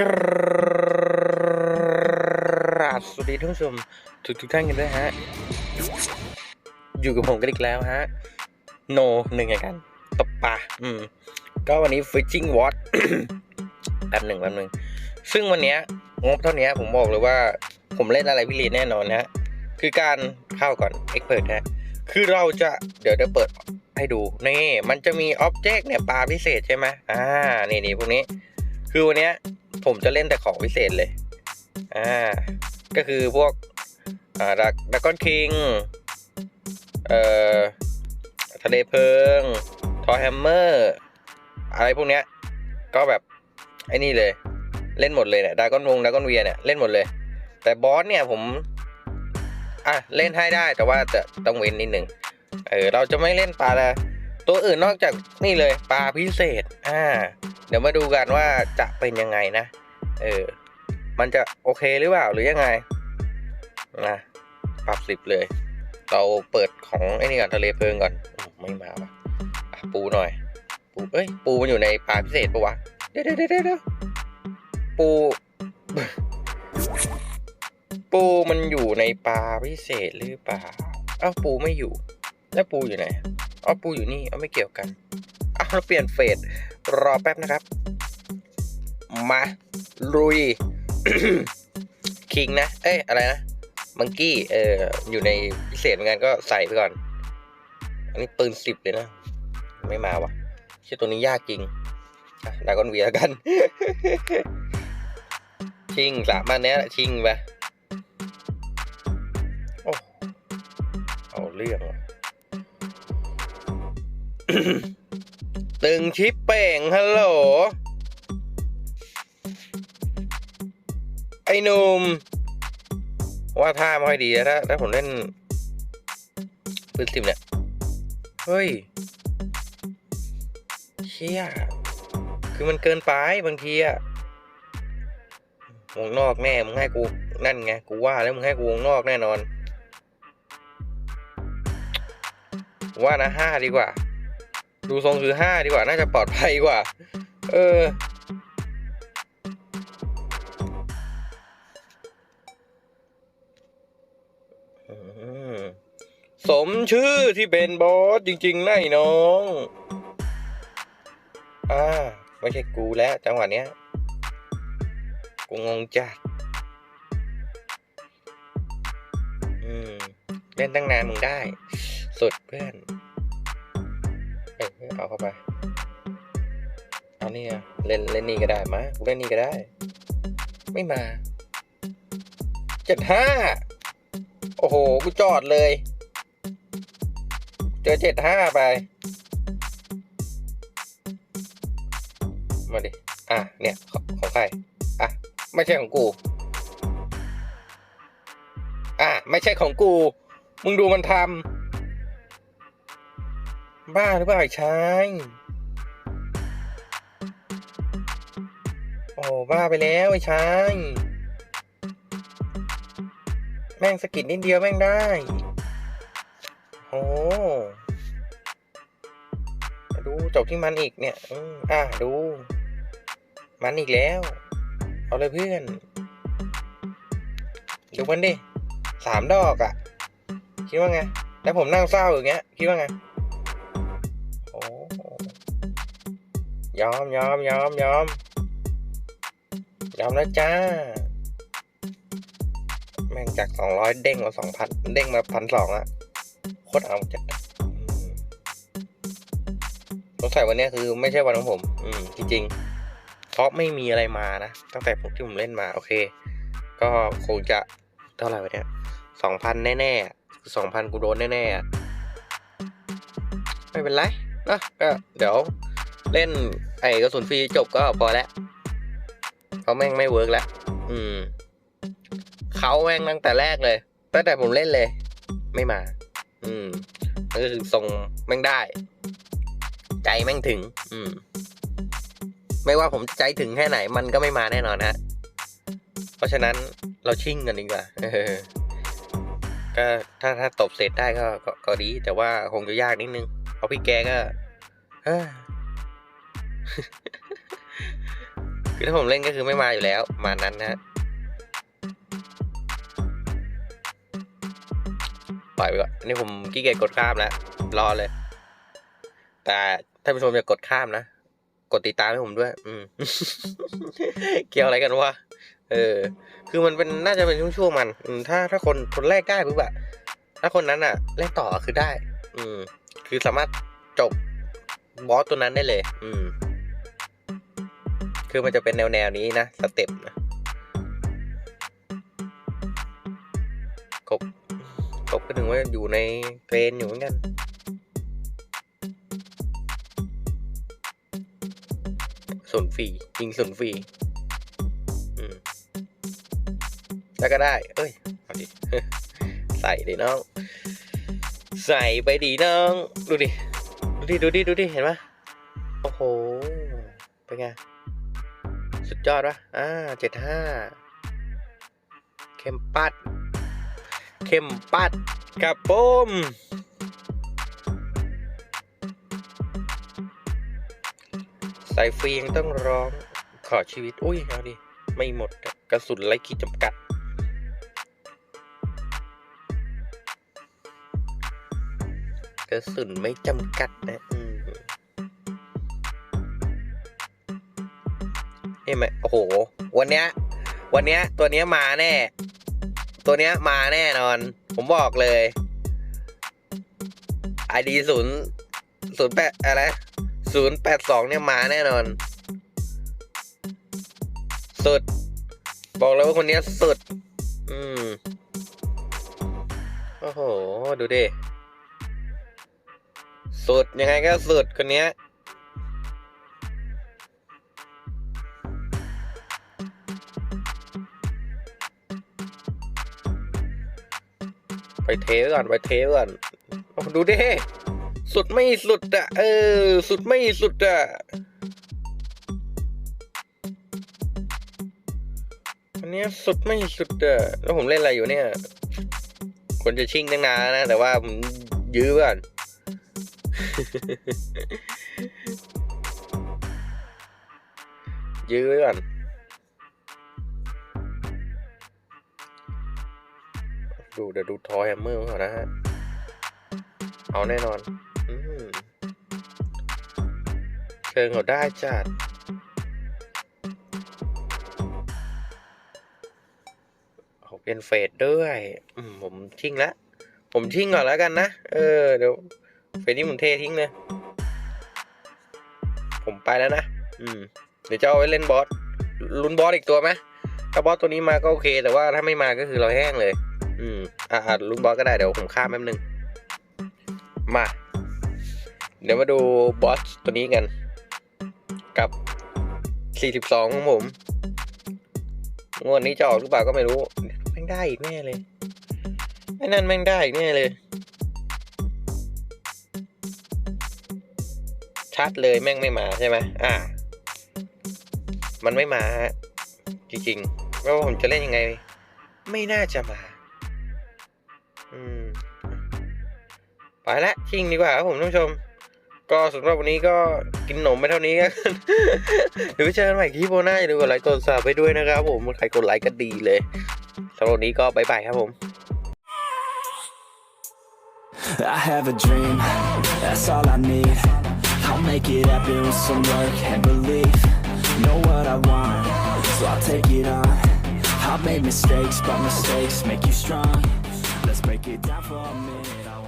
กราบสวัสดีท่านผู้ชมทุกทุกท่านกันด้วยฮะ อยู่กับผมกันอีกแล้วฮะ โนหนึ่งไงกันตบปลาอืม ก็วันนี้ fishing watch แป๊บหนึ่งแป๊บหนึ่ง ซึ่งวันเนี้ยงบเท่านี้ผมบอกเลยว่า ผมเล่นอะไรพิเรนแน่นอนนะฮะคือการเข้าก่อน expert ฮะคือเราจะเดี๋ยวจะเปิดให้ดู นี่ มันจะมีอ็อบเจกต์เนี่ยปลาพิเศษใช่ไหมอ่า นี่นี่พวกนี้ คือวันเนี้ย ผมจะเล่นแต่ของพิเศษเลย อ่า ก็คือพวก อ่าดักดักกอนคิง เอ่อ ทะเลเพลิง ทอแฮมเมอร์ อะไรพวกเนี้ย ก็แบบ ไอ้นี่เลย เล่นหมดเลยเนี่ยดากอนวงดากอนเวียเนี่ย เล่นหมดเลย แต่บอสเนี่ยผม อะ เล่นให้ได้แต่ว่าจะต้องเว้นนิดหนึ่งเออ เราจะไม่เล่นปลาละ ตัวอื่นนอกจากนี่เลยปลาพิเศษ อ่า เดี๋ยวมาดูกันว่าจะเป็นยังไงนะ เออ มันจะโอเคหรือเปล่าหรือยังไง นะ ปรับสิบเลย เราเปิดของไอ้นี่ก่อนทะเลเพลิงก่อนโอ้ไม่มาว่ะะปูหน่อย ปูเอ้ย ปูมันอยู่ในปลาพิเศษปะวะเดี๋ยวเดี๋ยวเดี๋ยวเดี๋ยวปู ปูมันอยู่ในปลาพิเศษหรือเปล่า เอ้าปูไม่อยู่ แล้วปูอยู่ไหน อ๋อปูอยู่นี่เอาไม่เกี่ยวกันอ้าวเราเปลี่ยนเฟสรอแป๊บนะครับ มาลุยคิงนะ เอ้ยอะไรนะ มังกี้ เอออยู่ในพิเศษเหมือนกันก็ใส่ไปก่อน อันนี้ปืนสิบเลยนะ ไม่มาวะเชื่อตัวนี้ยากจริงดากอนเวียวกัน ชิงสามอันเนี้ยชิงไปโอ้ เอาเรื่องว่ะ ตึงชิปเป่งฮัลโหล ไอ้หนุ่มว่าท่าไม่ค่อยดีนะถ้าถ้าผมเล่นปืนสิบเนี่ย เฮ้ยเชี่ยคือมันเกินไปบางทีอะวงนอกแน่มึงให้กูนั่นไง กูว่าแล้วมึงให้กูวงนอกแน่นอน ว่านะห้าดีกว่า ดูทรงคือห้าดีกว่า น่าจะปลอดภัยกว่า เออ สมชื่อที่เป็นบอสจริงๆนะไอ้น้อง อ่า ไม่ใช่กูแล้วจังหวะเนี้ย กูงงจัดอืมเล่นตั้งนานมึงได้ สุดเพื่อน เอาเข้าไป เอานี่อะเล่นเล่นนี่ก็ได้มากูเล่นนี่ก็ได้ ไม่มาเจ็ดห้าโอ้โห กูจอดเลย เจอเจ็ดห้าไป มาดิ อะ เนี่ยขของใคร อะ ไม่ใช่ของกู อะ ไม่ใช่ของกู มึงดูมันทำ บ้าหรือเปล่าไอ้ชายโอ้บ้าไปแล้วไอ้ชายแม่งสกิดนิดเดียวแม่งได้ โอ้ดูจบที่มันอีกเนี่ยอืมอะดู มันอีกแล้ว เอาเลยเพื่อนดูมันดิสามดอกอะ่ะ คิดว่าไง แล้วผมนั่งเศร้าอย่างเงี้ย คิดว่าไง ยอมยอมยอมยอมยอมแล้วจ้า แม่งจากสองร้อยเด้งมาสองพันเด้งมาพันสองอะโคตรเอาจัดสงสัยวันนี้คือไม่ใช่วันของผม อืม จริงๆเพราะไม่มีอะไรมานะ ตั้งแต่ผมที่ผมเล่นมา โอเค ก็คงจะเท่าไหร่วะเนี่ยสองพันแน่ๆสองพันกูโดนแน่ๆไม่เป็นไรนะก็เดี๋ยวเล่น ไอ้กระสุนฟรีจบก็พอแล้วเพราแม่งไม่เวิร์กแล้ว อืม เขาแม่งตั้งแต่แรกเลย ตั้งแต่ผมเล่นเลย ไม่มา อืมมันก็คือทรงแม่งได้ ใจแม่งถึง อืม ไม่ว่าผมใจถึงแค่ไหน มันก็ไม่มาแน่นอนนะเพราะฉะนั้นเราชิ่งกันดีกว่าก็ถ้าถ้าตบเสร็จได้ก็ก็ดี แต่ว่าคงจะยากนิดนึง เพราะพี่แกก็ คือถ้าผมเล่นก็คือไม่มาอยู่แล้ว มานั้นนะปล่อยไปก่อนนี่ผมขี้เกียจกดข้ามแล้วรอเลย แต่ถ้าผู้ชมอยากกดข้ามนะ กดติดตามให้ผมด้วย อืม เกี่ยวอะไรกันวะเออ คือมันเป็นน่าจะเป็นช่วงๆมัน ถ้าถ้าคนคนแรกได้ปุ๊บอะถ้าคนนั้นอะเล่นต่อคือได้ อืม คือสามารถจบบอสตัวนั้นได้เลย อืม คือมันจะเป็นแนวแนวนี้นะสเต็ปนะกบกบก็ถึงว่าอยู่ในเทรนอยู่เหมือนกันส่วนฟรียิงส่วนฟรีแล้วก็ได้ เอ้ย เอาดิ ใส่ดิน้อง ใส่ไปดิน้อง ดูดิ ดูดิ ดูดิ ดูดิ เห็นไหมโอ้โห เป็นไง สุดยอดปะอ่าเจ็ดห้าเข้มปัด เข้มปัดกับผมใส่ฟรียังต้องร้อง ขอชีวิต อุ้ย เอาดิ ไม่หมดกระสุนไร้ขีดจำกัด กระสุนไม่จำกัดนะอืม ไหมโอ้โห วันเนี้ยวันเนี้ยตัวเนี้ยมาแน่ ตัวเนี้ยมาแน่นอน ผมบอกเลยไอดีศูนย์ศูนย์แปดอะไรศูนย์แปดสองเนี่ยมาแน่นอน สุด บอกเลยว่าคนนี้สุด อืม โอ้โห ดูดิ สุด ยังไงก็สุดคนเนี้ ไปเทก่อนไปเทก่อนดูดิสุดไม่สุดอะเออ สุดไม่สุดอะอันนี้สุดไม่สุดอะแล้วผมเล่นอะไรอยู่เนี่ยคนจะชิ่งตั้งนานนะแต่ว่าผมยื้อก่อนยื้อไว้ก่อน ดูเดี๋ยวดูทอยแฮมเมอร์ก่อนนะฮะ เอาแน่นอนอเชิงเขาได้จัดเขาเป็นเฟดด้วยมผมชิ่งแล้วผมชิ่งก่อนแล้วกันนะ เออ เดี๋ยว เฟดนี่ผมเททิ้งเลย ผมไปแล้วนะ อืม เดี๋ยวจะเอาไว้เล่นบอสลุ้นบอสอีกตัวไหมถ้าบอสตัวนี้มาก็โอเค แต่ว่าถ้าไม่มาก็คือเราแห้งเลย อืม อ่าลุ้นบอสก็ได้เดี๋ยวผมข้ามแป๊บนึง มา เดี๋ยวมาดูบอสตัวนี้กัน กับ 42 ของผม งวดนี้จะออกหรือเปล่าก็ไม่รู้ แม่งได้อีกแน่เลย ไอ้นั่นแม่งได้อีกแน่เลย ชัดเลยแม่งไม่มาใช่ไหมอ่า มันไม่มาฮะ จริงๆว่าผมจะเล่นยังไง ไม่น่าจะมา อืมไปละชิ่งดีกว่าครับผมท่านผู้ชม ก็สำหรับวันนี้ก็กินขนมไปเท่านี้กันเดี๋ยวไปเจอกันใหม่คลิปหน้าอย่าลืมกดไลค์กดซับไปด้วยนะครับผมใครกดไลค์ก็ดีเลยสำหรับวันนี้ก็บายบายครับผม I have a dream, that's all I need. I'll make it happen with some work and belief. Know what I want, so I'll take it on. I've made mistakes, but mistakes make you strong. Let's break it down for a minute.